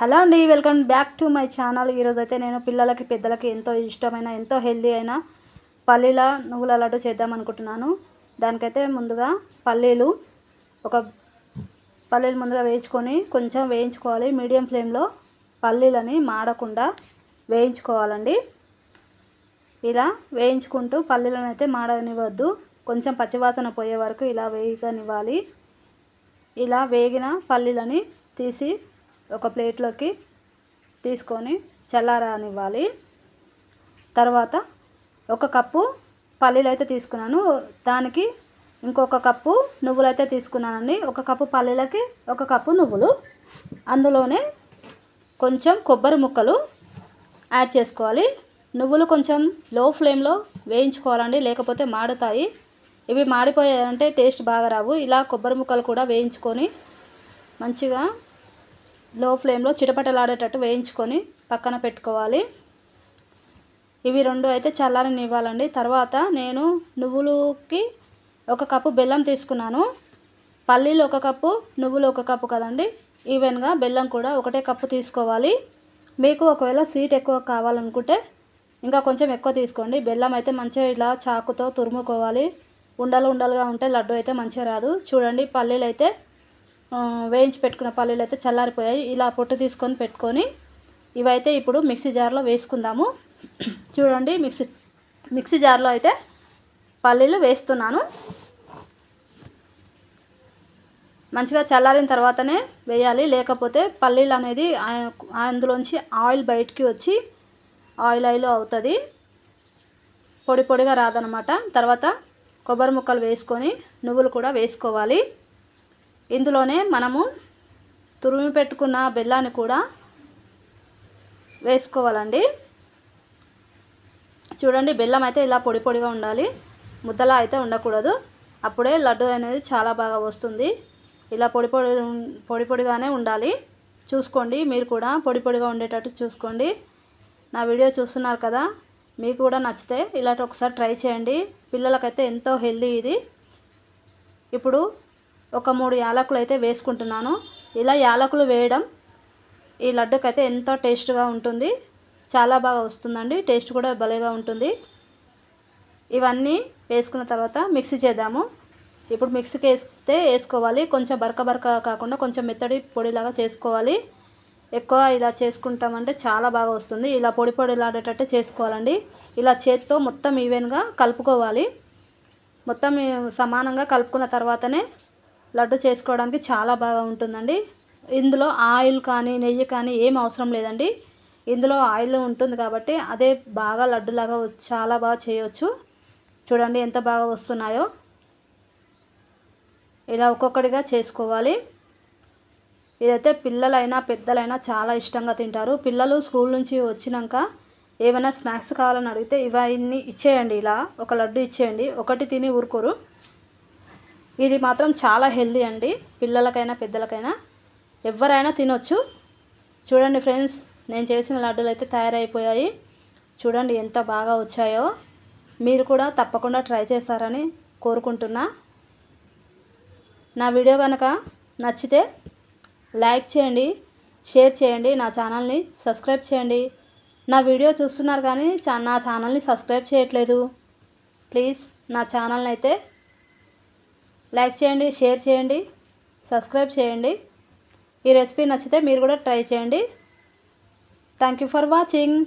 Hello అండి welcome back to my channel. ఈరోజు అయితే నేను పిల్లలకి పెద్దలకి ఎంతో ఇష్టమైన ఎంతో హెల్దీ అయిన పల్లీల నువ్వుల లడ్డు చేద్దాం అనుకుంటున్నాను. దానికైతే ముందుగా పల్లీలు ఒక పల్లీలు ముందుగా వేయించుకొని కొంచెం వేయించుకోవాలి. మీడియం ఫ్లేమ్లో పల్లీలని మాడకుండా వేయించుకోవాలండి. ఇలా వేయించుకుంటూ పల్లీలను అయితే మాడనివ్వద్దు. కొంచెం పచ్చివాసన పోయే వరకు ఇలా వేయగానివ్వాలి ఇలా వేగిన పల్లీలని తీసి ఒక ప్లేట్లోకి తీసుకొని చల్లారనివ్వాలి. తర్వాత ఒక కప్పు పల్లీలు అయితే తీసుకున్నాను. దానికి ఇంకొక కప్పు నువ్వులు అయితే తీసుకున్నానండి. ఒక కప్పు పల్లీలకి ఒక కప్పు నువ్వులు. అందులోనే కొంచెం కొబ్బరి ముక్కలు యాడ్ చేసుకోవాలి. నువ్వులు కొంచెం లో ఫ్లేమ్లో వేయించుకోవాలండి లేకపోతే మాడుతాయి. ఇవి మాడిపోయాయంటే టేస్ట్ బాగా రావు. ఇలా కొబ్బరి ముక్కలు కూడా వేయించుకొని మంచిగా లో ఫ్లేమ్లో చిటపటలాడేటట్టు వేయించుకొని పక్కన పెట్టుకోవాలి. ఇవి రెండు అయితే చల్లారనివ్వాలండి. తర్వాత నేను నువ్వులకి ఒక కప్పు బెల్లం తీసుకున్నాను. పల్లీలు ఒక కప్పు నువ్వులు ఒక కప్పు కదండి. ఈవెన్గా బెల్లం కూడా ఒకటే కప్పు తీసుకోవాలి. మీకు ఒకవేళ స్వీట్ ఎక్కువ కావాలనుకుంటే ఇంకా కొంచెం ఎక్కువ తీసుకోండి. బెల్లం అయితే మంచిగా ఇలా చాకుతో తురుముకోవాలి. ఉండలు ఉండలుగా ఉంటే లడ్డు అయితే మంచిగా రాదు. చూడండి పల్లీలు అయితే వేయించి పెట్టుకున్న పల్లీలు అయితే చల్లారిపోయాయి. ఇలా పొట్టు తీసుకొని పెట్టుకొని ఇవైతే ఇప్పుడు మిక్సీ జార్లో వేసుకుందాము. చూడండి మిక్సీ మిక్సీ జార్లో అయితే పల్లీలు వేస్తున్నాను. మంచిగా చల్లారిన తర్వాతనే వేయాలి. లేకపోతే పల్లీలు అనేది అందులోంచి ఆయిల్ బయటికి వచ్చి ఆయిల్ ఆయిల్ అవుతుంది. పొడి పొడిగా రాదనమాట తర్వాత కొబ్బరి ముక్కలు వేసుకొని నువ్వులు కూడా వేసుకోవాలి. ఇందులోనే మనము తురిమి పెట్టుకున్న బెల్లాన్ని కూడా వేసుకోవాలండి. చూడండి బెల్లం అయితే ఇలా పొడి పొడిగా ఉండాలి. ముద్దలా అయితే ఉండకూడదు. అప్పుడే లడ్డు అనేది చాలా బాగా వస్తుంది. ఇలా పొడి పొడి పొడి పొడిగానే ఉండాలి. చూసుకోండి మీరు కూడా పొడి పొడిగా ఉండేటట్టు చూసుకోండి. నా వీడియో చూస్తున్నారు కదా మీకు కూడా నచ్చితే ఇలాంటి ఒకసారి ట్రై చేయండి. పిల్లలకైతే ఎంతో హెల్దీ ఇది. ఇప్పుడు ఒక మూడు యాలకులు అయితే వేసుకుంటున్నాను. ఇలా యాలకులు వేయడం ఈ లడ్డుకైతే ఎంతో టేస్ట్గా ఉంటుంది. చాలా బాగా వస్తుందండి. టేస్ట్ కూడా భలేగా ఉంటుంది. ఇవన్నీ వేసుకున్న తర్వాత మిక్సీ చేద్దాము. ఇప్పుడు మిక్సీకి వేస్తే వేసుకోవాలి. కొంచెం బరక బరక కాకుండా కొంచెం మెత్తడి పొడిలాగా చేసుకోవాలి. ఎక్కువ ఇలా చేసుకుంటామంటే చాలా బాగా వస్తుంది. ఇలా పొడి పొడిలాడేటట్టు చేసుకోవాలండి. ఇలా చేతితో మొత్తం ఈవెన్గా కలుపుకోవాలి. మొత్తం సమానంగా కలుపుకున్న తర్వాతనే లడ్డు చేసుకోవడానికి చాలా బాగా ఉంటుందండి. ఇందులో ఆయిల్ కానీ నెయ్యి కానీ ఏం అవసరం లేదండి. ఇందులో ఆయిల్ ఉంటుంది కాబట్టి అదే బాగా లడ్డులాగా చాలా బాగా చేయవచ్చు చూడండి ఎంత బాగా వస్తున్నాయో. ఇలా ఒక్కొక్కటిగా చేసుకోవాలి. ఇదైతే పిల్లలైనా పెద్దలైనా చాలా ఇష్టంగా తింటారు. పిల్లలు స్కూల్ నుంచి వచ్చినాక ఏమైనా స్నాక్స్ కావాలని అడిగితే ఇవన్నీ ఇచ్చేయండి ఇలా. ఒక లడ్డు ఇచ్చేయండి. ఒకటి తిని ఊరుకోరు. ఇది మాత్రం చాలా హెల్దీ అండి. పిల్లలకైనా పెద్దలకైనా ఎవరైనా తినొచ్చు. చూడండి ఫ్రెండ్స్ నేను చేసిన లడ్డూలు అయితే తయారైపోయాయి. చూడండి ఎంత బాగా వచ్చాయో. మీరు కూడా తప్పకుండా ట్రై చేస్తారని కోరుకుంటున్నా. నా వీడియో కనుక నచ్చితే లైక్ చేయండి షేర్ చేయండి నా ఛానల్ని సబ్స్క్రైబ్ చేయండి. నా వీడియో చూస్తున్నారు కానీ నా ఛానల్ని సబ్స్క్రైబ్ చేయట్లేదు. ప్లీజ్ నా ఛానల్ని అయితే లైక్ చేయండి షేర్ చేయండి సబ్స్క్రైబ్ చేయండి. ఈ రెసిపీ నచ్చితే మీరు కూడా ట్రై చేయండి. Thank you for watching